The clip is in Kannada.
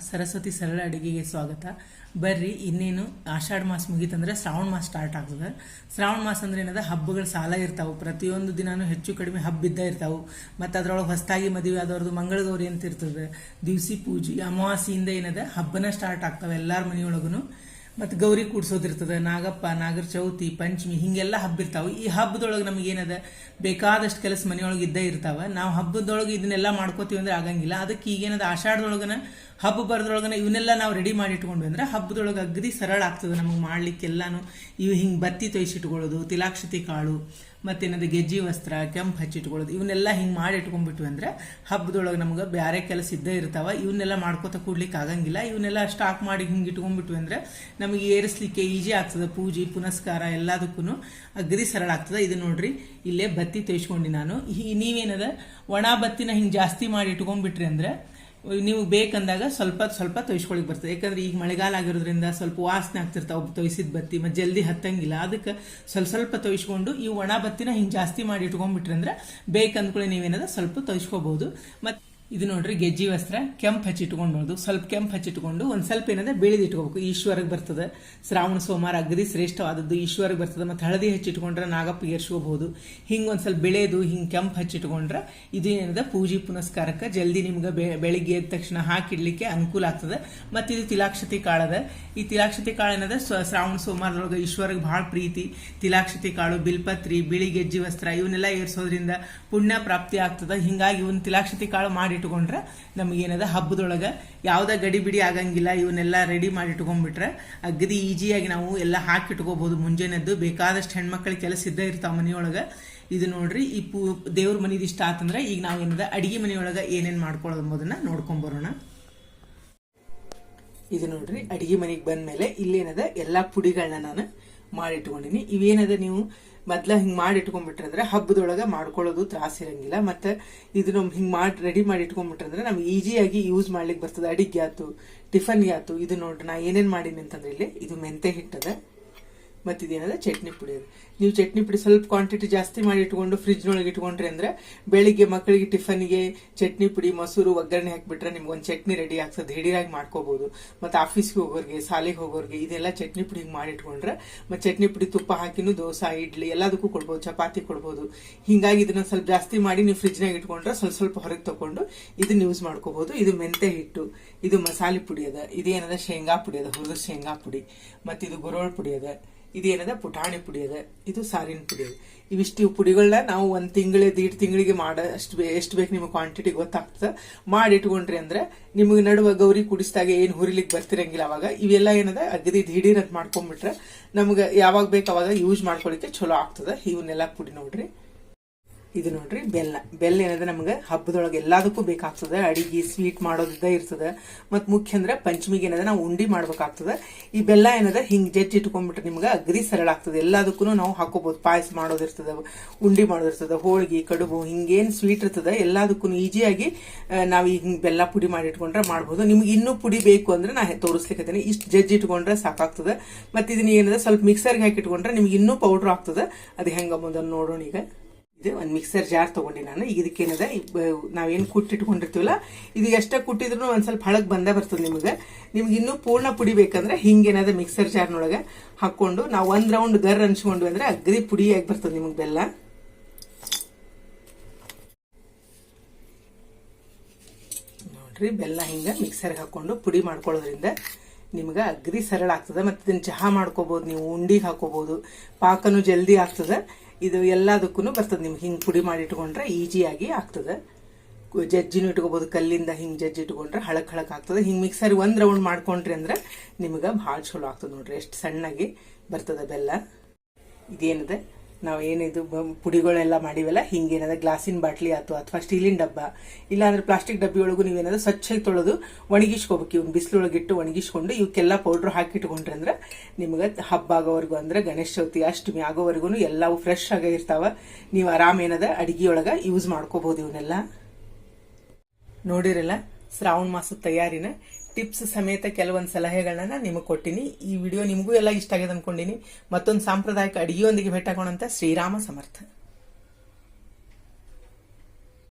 ಸರಸ್ವತಿ ಸರಳ ಅಡುಗೆಗೆ ಸ್ವಾಗತ. ಬರ್ರಿ, ಇನ್ನೇನು ಆಷಾಢ ಮಾಸ ಮುಗೀತಂದ್ರೆ ಶ್ರಾವಣ ಮಾಸ ಸ್ಟಾರ್ಟ್ ಆಗ್ತದೆ. ಶ್ರಾವಣ ಮಾಸ ಅಂದ್ರೆ ಏನದ? ಹಬ್ಬಗಳು ಸಾಲ ಇರ್ತಾವೆ. ಪ್ರತಿಯೊಂದು ದಿನಾನು ಹೆಚ್ಚು ಕಡಿಮೆ ಹಬ್ಬ ಇದ್ದ ಇರ್ತಾವೆ. ಮತ್ತು ಅದ್ರೊಳಗೆ ಹೊಸದಾಗಿ ಮದುವೆ ಆದವ್ರದ್ದು ಮಂಗಳಗೌರಿ ಅಂತ ಇರ್ತದೆ ದಿವಸಿ ಪೂಜೆ, ಅಮಾವಾಸ್ಯೆಯಿಂದ ಏನದ? ಹಬ್ಬನ ಸ್ಟಾರ್ಟ್ ಆಗ್ತಾವೆ ಎಲ್ಲಾರ ಮನೆಯೊಳಗೂ ಮತ್ತು ಗೌರಿ ಕೂಡ್ಸೋದಿರ್ತದೆ. ನಾಗಪ್ಪ ನಾಗರ ಚೌತಿ ಪಂಚಮಿ ಹಿಂಗೆಲ್ಲ ಹಬ್ಬ ಇರ್ತಾವೆ ಈ ಹಬ್ಬದೊಳಗೆ ನಮ್ಗೆ ಏನದ? ಬೇಕಾದಷ್ಟು ಕೆಲಸ ಮನೆಯೊಳಗೆ ಇದ್ದೇ ಇರ್ತಾವೆ. ನಾವು ಹಬ್ಬದೊಳಗೆ ಇದನ್ನೆಲ್ಲ ಮಾಡ್ಕೋತೀವಿ ಅಂದ್ರೆ ಆಗಂಗಿಲ್ಲ. ಅದಕ್ಕೆ ಈಗೇನದ? ಆಷಾಢದೊಳಗನ, ಹಬ್ಬ ಬರೋದ್ರೊಳಗನ ಇವನ್ನೆಲ್ಲ ನಾವು ರೆಡಿ ಮಾಡಿ ಇಟ್ಕೊಂಡ್ವಿ ಅಂದ್ರೆ ಹಬ್ಬದೊಳಗೆ ಅಗ್ದಿ ಸರಳ ಆಗ್ತದೆ ನಮಗೆ ಮಾಡ್ಲಿಕ್ಕೆಲ್ಲಾನು. ಇವು ಹಿಂಗೆ ಬತ್ತಿ ತೊಯ್ಸಿಟ್ಕೊಳ್ಳೋದು, ತಿಲಾಕ್ಷತಿ ಕಾಳು ಮತ್ತೇನದು ಗೆಜ್ಜಿ ವಸ್ತ್ರ, ಕೆಂಪು ಹಚ್ಚಿಟ್ಕೊಳ್ಳೋದು ಇವನ್ನೆಲ್ಲ ಹಿಂಗೆ ಮಾಡಿ ಇಟ್ಕೊಂಡ್ಬಿಟ್ವಿ ಅಂದರೆ ಹಬ್ಬದೊಳಗೆ ನಮ್ಗೆ ಬೇರೆ ಕೆಲಸ ಇದ್ದೇ ಇರ್ತಾವೆ, ಇವನ್ನೆಲ್ಲ ಮಾಡ್ಕೋತ ಕೂಡ್ಲಿಕ್ಕೆ ಆಗಂಗಿಲ್ಲ. ಇವನ್ನೆಲ್ಲ ಸ್ಟಾಕ್ ಮಾಡಿ ಹಿಂಗೆ ಇಟ್ಕೊಂಡ್ಬಿಟ್ವಿ ಅಂದರೆ ನಮಗೆ ಏರಿಸ್ಲಿಕ್ಕೆ ಈಜಿ ಆಗ್ತದೆ. ಪೂಜೆ, ಪುನಸ್ಕಾರ ಎಲ್ಲದಕ್ಕೂ ಅಗ್ರಿ ಸರಳ ಆಗ್ತದೆ. ಇದು ನೋಡ್ರಿ, ಇಲ್ಲೇ ಬತ್ತಿ ತೊಯ್ಸ್ಕೊಂಡಿ ನಾನು. ಈ- ನೀವೇನದ ಒಣ ಬತ್ತಿನ ಹಿಂಗೆ ಜಾಸ್ತಿ ಮಾಡಿ ಇಟ್ಕೊಂಡ್ಬಿಟ್ರಿ ಅಂದ್ರೆ ನೀವು ಬೇಕಂದಾಗ ಸ್ವಲ್ಪ ಸ್ವಲ್ಪ ತೊಯ್ಸ್ಕೊಳಿಕ್ ಬರ್ತದೆ. ಯಾಕಂದ್ರೆ ಈಗ ಮಳೆಗಾಲ ಆಗಿರೋದ್ರಿಂದ ಸ್ವಲ್ಪ ವಾಸನೆ ಆಗ್ತಿರ್ತಾವೆ. ತೊಯ್ಸಿದ ಬತ್ತಿ, ಮತ್ತು ಜಲ್ದಿ ಹತ್ತಂಗಿಲ್ಲ. ಅದಕ್ಕೆ ಸ್ವಲ್ಪ ಸ್ವಲ್ಪ ತೊಯ್ಸ್ಕೊಂಡು ಈ ಒಣ ಬತ್ತಿನ ಹಿಂಗೆ ಜಾಸ್ತಿ ಮಾಡಿ ಇಟ್ಕೊಂಡ್ಬಿಟ್ರಂದ್ರೆ ಬೇಕಂದ್ಕೊಳ್ಳಿ ನೀವೇನದ ಸ್ವಲ್ಪ ತೊಯ್ಸ್ಕೋಬಹುದು ಮತ್ತೆ ಇದು ನೋಡ್ರಿ ಗೆಜ್ಜಿ ವಸ್ತ್ರ, ಕೆಂಪು ಹಚ್ಚಿಟ್ಕೊಂಡು ಸ್ವಲ್ಪ ಕೆಂಪು ಹಚ್ಚಿಟ್ಕೊಂಡು ಒಂದು ಸ್ವಲ್ಪ ಏನಂದ್ರೆ ಬೆಳೆದು ಇಟ್ಕೋಬೇಕು. ಈಶ್ವರಗೆ ಬರ್ತದೆ. ಶ್ರಾವಣ, ಸೋಮವಾರ ಅಗದಿ ಶ್ರೇಷ್ಠವಾದದ್ದು. ಈಶ್ವರಗ್ ಬರ್ತದೆ ಮತ್ತೆ ಹಳದಿ ಹಚ್ಚಿಟ್ಕೊಂಡ್ರೆ ನಾಗಪ್ಪ ಏರ್ಸ್ಕೋಬಹುದು. ಹಿಂಗೆ ಒಂದು ಸ್ವಲ್ಪ ಬೆಳೆದು ಹಿಂಗೆ ಕೆಂಪು ಹಚ್ಚಿಟ್ಕೊಂಡ್ರೆ ಇದು ಏನದ ಪೂಜೆ ಪುನಸ್ಕಾರಕ್ಕೆ ಜಲ್ದಿ ನಿಮ್ಗೆ ಬೆಳಿಗ್ಗೆ ಎದ್ದ ತಕ್ಷಣ ಹಾಕಿಡ್ಲಿಕ್ಕೆ ಅನುಕೂಲ ಆಗ್ತದೆ. ಮತ್ತೆ ಇದು ತಿಲಾಕ್ಷತಿ ಕಾಳದ. ಈ ತಿಲಾಕ್ಷತಿ ಕಾಳು ಏನದ ಶ್ರಾವಣ, ಸೋಮವಾರದೊಳಗೆ ಈಶ್ವರಗ್ ಬಹಳ ಪ್ರೀತಿ. ತಿಲಾಕ್ಷತಿ ಕಾಳು, ಬಿಲ್ಪತ್ರಿ, ಬಿಳಿ ಗೆಜ್ಜಿ ವಸ್ತ್ರ, ಇವನ್ನೆಲ್ಲ ಏರ್ಸೋದ್ರಿಂದ ಪುಣ್ಯ ಪ್ರಾಪ್ತಿ ಆಗ್ತದೆ. ಹಿಂಗಾಗಿ ಇವನ್ ತಿಲಾಕ್ಷತಿ ಕಾಳು ಮಾಡಿ ಇಟ್ಕೊಂಡ್ರೆ ನಮಗೇನದ ಹಬ್ಬದೊಳಗೆ ಯಾವುದೇ ಗಡಿ ಬಿಡಿ ಆಗಂಗಿಲ್ಲ, ಇವನ್ನೆಲ್ಲ ರೆಡಿ ಮಾಡಿ ಇಟ್ಕೊಂಡ್ಬಿಟ್ರೆ ಅಗದಿ ಈಜಿಯಾಗಿ ನಾವು ಎಲ್ಲ ಹಾಕಿಟ್ಕೋಬಹುದು ಮುಂಜಾನೆದ್ದು ಬೇಕಾದಷ್ಟು ಹೆಣ್ಮಕ್ಳಿಗೆ ಕೆಲಸ ಇದ್ದೇ ಇರ್ತಾವ ಮನೆಯೊಳಗೆ. ಇದು ನೋಡ್ರಿ, ಈ ಪೂ, ದೇವ್ರ ಮನೇದು ಇಷ್ಟ ಆತಂದ್ರೆ ಈಗ ನಾವು ಏನದ ಅಡಿಗೆ ಮನೆಯೊಳಗೆ ಏನೇನು ಮಾಡ್ಕೊಳ್ಳೋದು ಎಂಬುದನ್ನ ನೋಡ್ಕೊಂಬರೋಣ. ಇದು ನೋಡ್ರಿ, ಅಡಿಗೆ ಮನೆಗೆ ಬಂದ್ಮೇಲೆ ಇಲ್ಲೇನದ ಎಲ್ಲಾ ಪುಡಿಗಳನ್ನ ನಾನು ಮಾಡಿಟ್ಕೊಂಡಿನಿ ಇವೇನದ ನೀವು ಮೊದ್ಲ ಹಿಂಗೆ ಮಾಡಿ ಇಟ್ಕೊಂಡ್ಬಿಟ್ರೆ ಹಬ್ಬದೊಳಗೆ ಮಾಡ್ಕೊಳ್ಳೋದು ತ್ರಾಸ ಇರಂಗಿಲ್ಲ. ಮತ್ತೆ ಇದನ್ನು ಹಿಂಗೆ ಮಾಡಿ ರೆಡಿ ಮಾಡಿ ಇಟ್ಕೊಂಡ್ಬಿಟ್ರೆ ಅಂದ್ರೆ ನಮ್ಗೆ ಈಸಿಯಾಗಿ ಯೂಸ್ ಮಾಡ್ಲಿಕ್ಕೆ ಬರ್ತದೆ. ಅಡಿಗೆ ಆಯ್ತು ಟಿಫನ್ಗೆ ಆಯ್ತು ಇದು ನೋಡ್ರಿ ನಾ ಏನೇನ್ ಮಾಡೀನಿ ಅಂತಂದ್ರೆ ಇಲ್ಲಿ ಇದು ಮೆಂತೆ ಹಿಟ್ಟದ. ಮತ್ತೆ ಚಟ್ನಿ ಪುಡಿ ಅದು. ನೀವು ಚಟ್ನಿ ಪುಡಿ ಸ್ವಲ್ಪ ಕ್ವಾಂಟಿಟಿ ಜಾಸ್ತಿ ಮಾಡಿ ಇಟ್ಕೊಂಡು ಫ್ರಿಜ್ನೊಳಗೆ ಇಟ್ಕೊಂಡ್ರೆ ಅಂದ್ರೆ ಬೆಳಿಗ್ಗೆ ಮಕ್ಕಳಿಗೆ ಟಿಫನ್ಗೆ ಚಟ್ನಿ ಪುಡಿ, ಮೊಸರು, ಒಗ್ಗರಣೆ ಹಾಕಿಬಿಟ್ರೆ ನಿಮ್ಗೆ ಒಂದು ಚಟ್ನಿ ರೆಡಿ ಆಗ್ತದೆ. ಹಿಡಿಯಾಗಿ ಮಾಡ್ಕೋಬಹುದು ಮತ್ತೆ ಆಫೀಸ್ಗೆ ಹೋಗೋರಿಗೆ, ಶಾಲೆಗೆ ಹೋಗೋರಿಗೆ ಇದೆಲ್ಲ ಚಟ್ನಿ ಪುಡಿ ಮಾಡಿ ಇಟ್ಕೊಂಡ್ರೆ ಮತ್ತೆ ಚಟ್ನಿ ಪುಡಿ ತುಪ್ಪ ಹಾಕಿನೂ ದೋಸೆ, ಇಡ್ಲಿ ಎಲ್ಲದಕ್ಕೂ ಕೊಡ್ಬೋದು, ಚಪಾತಿ ಕೊಡ್ಬೋದು. ಹಿಂಗಾಗಿ ಇದನ್ನ ಸ್ವಲ್ಪ ಜಾಸ್ತಿ ಮಾಡಿ ನೀವು ಫ್ರಿಜ್ನಾಗ ಇಟ್ಕೊಂಡ್ರೆ ಸ್ವಲ್ಪ ಸ್ವಲ್ಪ ಹೊರಗೆ ತಗೊಂಡು ಇದನ್ನ ಯೂಸ್ ಮಾಡ್ಕೋಬಹುದು ಇದು ಮೆಂತೆ ಹಿಟ್ಟು, ಇದು ಮಸಾಲೆ ಪುಡಿ ಅದ. ಇದೇನದ ಶೇಂಗಾ ಪುಡಿ ಅದ. ಹುರಿದ ಶೇಂಗಾ ಪುಡಿ. ಮತ್ತೆ ಇದು ಗುರೋಳ್ ಪುಡಿ ಅದ. ಇದೇನದ? ಪುಟಾಣಿ ಪುಡಿ ಅದ. ಇದು ಸಾರಿನ ಪುಡಿ ಅದ. ಇವಿಷ್ಟು ಇವು ಪುಡಿಗಳನ್ನ ನಾವು ಒಂದ್ ತಿಂಗಳ ದೀಡ್ ತಿಂಗಳಿಗೆ ಮಾಡ ಅಷ್ಟು ಎಷ್ಟು ಬೇಕು ನಿಮಗೆ ಕ್ವಾಂಟಿಟಿ ಗೊತ್ತಾಗ್ತದೆ? ಮಾಡಿ ಇಟ್ಕೊಂಡ್ರಿ ಅಂದ್ರೆ ನಿಮಗೆ ನಡುವ ಗೌರಿ ಕುಡಿಸಿದಾಗ ಏನು ಹುರಿಲಿಕ್ಕೆ ಬರ್ತಿರಂಗಿಲ್ಲ ಅವಾಗ. ಇವೆಲ್ಲ ಏನದ? ಅಗದಿ ದಿಢೀರ್ ಅಂತ ಮಾಡ್ಕೊಂಡ್ಬಿಟ್ರೆ ನಮ್ಗೆ ಯಾವಾಗ ಬೇಕು ಅವಾಗ ಯೂಸ್ ಮಾಡ್ಕೊಳಿಕ್ಕೆ ಚಲೋ ಆಗ್ತದೆ. ಇವನ್ನೆಲ್ಲ ಪುಡಿ ನೋಡ್ರಿ. ಇದು ನೋಡ್ರಿ, ಬೆಲ್ಲ. ಬೆಲ್ಲ ಏನದ ನಮ್ಗೆ? ಹಬ್ಬದೊಳಗೆ ಎಲ್ಲದಕ್ಕೂ ಬೇಕಾಗ್ತದೆ. ಅಡಿಗೆ, ಸ್ವೀಟ್ ಮಾಡೋದಿದ್ದ ಇರ್ತದೆ. ಮತ್ತು ಮುಖ್ಯ ಅಂದ್ರೆ ಪಂಚಮಿಗೆ ಏನದ ನಾವು ಉಂಡಿ ಮಾಡ್ಬೇಕಾಗ್ತದೆ. ಈ ಬೆಲ್ಲ ಏನದ, ಹಿಂಗೆ ಜಜ್ಜಿ ಇಟ್ಕೊಂಡ್ಬಿಟ್ರೆ ನಿಮ್ಗೆ ಅಗ್ರಿ ಸರಳ ಆಗ್ತದೆ. ಎಲ್ಲದಕ್ಕೂ ನಾವು ಹಾಕೋಬಹುದು ಪಾಯಸ ಮಾಡೋದಿರ್ತದೆ, ಉಂಡಿ ಮಾಡೋದಿರ್ತದೆ, ಹೋಳಿಗೆ, ಕಡುಬು, ಹಿಂಗೇನ್ ಸ್ವೀಟ್ ಇರ್ತದೆ ಎಲ್ಲದಕ್ಕೂ ಈಜಿಯಾಗಿ ನಾವು ಈ ಹಿಂಗ್ ಬೆಲ್ಲ ಪುಡಿ ಮಾಡಿ ಇಟ್ಕೊಂಡ್ರೆ ಮಾಡ್ಬೋದು. ನಿಮ್ಗೆ ಇನ್ನೂ ಪುಡಿ ಬೇಕು ಅಂದ್ರೆ ನಾ ತೋರಿಸ್ಲಿಕ್ಕೆ ಇಷ್ಟು ಜಜ್ಜಿ ಇಟ್ಕೊಂಡ್ರೆ ಸಾಕಾಗ್ತದೆ. ಮತ್ತು ಇದನ್ನ ಏನದ, ಸ್ವಲ್ಪ ಮಿಕ್ಸರ್ಗೆ ಹಾಕಿ ಇಟ್ಕೊಂಡ್ರೆ ನಿಮ್ಗೆ ಇನ್ನೂ ಪೌಡರ್ ಆಗ್ತದೆ. ಅದು ಹೆಂಗ ಮುಂದೆ ನೋಡೋಣ ಈಗ. ಇದು ಒಂದು ಮಿಕ್ಸರ್ ಜಾರ್ ತಗೊಂಡಿ ನಾನು. ಈಗ ಇದಕ್ಕೇನದ ನಾವೇನು ಕುಟ್ಟಿಟ್ಕೊಂಡಿರ್ತೀವಲ್ಲ, ಇದು ಎಷ್ಟೇ ಕುಟ್ಟಿದ್ರು ಒಂದು ಸ್ವಲ್ಪ ಹಳಗ್ ಬಂದೇ ಬರ್ತದೆ ನಿಮಗೆ. ನಿಮ್ಗೆ ಇನ್ನೂ ಪೂರ್ಣ ಪುಡಿ ಬೇಕಂದ್ರೆ ಹಿಂಗೇನದ ಮಿಕ್ಸರ್ ಜಾರ್ನೊಳಗೆ ಹಾಕೊಂಡು ನಾವು ಒಂದ್ ರೌಂಡ್ ಗರ್ ಹಂಚ್ಕೊಂಡ್ವಿ ಅಂದ್ರೆ ಅಗ್ರಿ ಪುಡಿಯಾಗಿ ಬರ್ತದೆ ನಿಮಗೆ ಬೆಲ್ಲ. ನೋಡ್ರಿ, ಬೆಲ್ಲ ಹಿಂಗ ಮಿಕ್ಸರ್ಗೆ ಹಾಕೊಂಡು ಪುಡಿ ಮಾಡ್ಕೊಳ್ಳೋದ್ರಿಂದ ನಿಮ್ಗೆ ಅಗ್ರಿ ಸರಳ ಆಗ್ತದೆ. ಮತ್ತೆ ಇದನ್ನು ಚಹಾ ಮಾಡ್ಕೋಬಹುದು ನೀವು ಉಂಡಿಗೆ ಹಾಕೋಬಹುದು ಪಾಕನು ಜಲ್ದಿ ಆಗ್ತದೆ. ಇದು ಎಲ್ಲದಕ್ಕೂ ಬರ್ತದೆ. ನಿಮ್ಗೆ ಹಿಂಗೆ ಪುಡಿ ಮಾಡಿ ಇಟ್ಕೊಂಡ್ರೆ ಈಜಿಯಾಗಿ ಆಗ್ತದೆ. ಜಜ್ಜಿನೂ ಇಟ್ಕೋಬೋದು, ಕಲ್ಲಿಂದ ಹಿಂಗೆ ಜಜ್ಜಿ ಇಟ್ಕೊಂಡ್ರೆ ಹಳಕ್ ಹಳಕ್ ಆಗ್ತದೆ. ಹಿಂಗೆ ಮಿಕ್ಸರ್ ಒಂದು ರೌಂಡ್ ಮಾಡ್ಕೊಂಡ್ರಿ ಅಂದ್ರೆ ನಿಮ್ಗೆ ಭಾಳ ಚಲೋ ಆಗ್ತದೆ ನೋಡ್ರಿ. ಎಷ್ಟು ಸಣ್ಣಗೆ ಬರ್ತದೆ ಬೆಲ್ಲ. ಇದೇನಿದೆ? ನಾವು ಏನಿದು ಪುಡಿಗಳೆಲ್ಲ ಮಾಡಿವೆಲ್ಲ, ಹಿಂಗೇನಾದ್ರೆ ಗ್ಲಾಸಿನ ಬಾಟ್ಲಿ ಆಯ್ತು ಅಥವಾ ಸ್ಟೀಲಿನ ಡಬ್ಬ, ಇಲ್ಲಾಂದ್ರೆ ಪ್ಲಾಸ್ಟಿಕ್ ಡಬ್ಬಿ ಒಳಗೂ ನೀವೇನದ ಸ್ವಚ್ಛಗೆ ತೊಳೆದು ಒಣಗಿಸ್ಕೋಬೇಕು. ಇವ್ನ ಬಿಸಿಲೊಳಗಿಟ್ಟು ಒಣಗಿಸ್ಕೊಂಡು ಇವಕ್ಕೆಲ್ಲ ಪೌಡ್ರ್ ಹಾಕಿಟ್ಕೊಂಡ್ರೆ ಅಂದ್ರೆ ನಿಮಗೆ ಹಬ್ಬ ಆಗೋವರೆಗೂ ಅಂದ್ರೆ ಗಣೇಶ ಚೌತಿ, ಅಷ್ಟಮಿ ಆಗೋವರೆಗೂ ಎಲ್ಲವೂ ಫ್ರೆಶ್ ಆಗೇ ಇರ್ತಾವ. ನೀವು ಆರಾಮ್ ಏನದ ಅಡಿಗೆಯೊಳಗ ಯೂಸ್ ಮಾಡ್ಕೋಬಹುದು ಇವನ್ನೆಲ್ಲ ನೋಡಿರಲ್ಲ, ಶ್ರಾವಣ ಮಾಸದ ತಯಾರಿನ ಟಿಪ್ಸ್ ಸಮೇತ ಕೆಲವೊಂದು ಸಲಹೆಗಳನ್ನ ನಿಮಗೆ ಕೊಟ್ಟಿನಿ. ಈ ವಿಡಿಯೋ ನಿಮಗೂ ಎಲ್ಲ ಇಷ್ಟ ಆಗಿದೆ ಅನ್ಕೊಂಡಿನಿ. ಮತ್ತೊಂದು ಸಾಂಪ್ರದಾಯಿಕ ಅಡಿಗೆಯೊಂದಿಗೆ ಭೇಟಾಗೋಣಂತ ಶ್ರೀರಾಮ ಸಮರ್ಥ.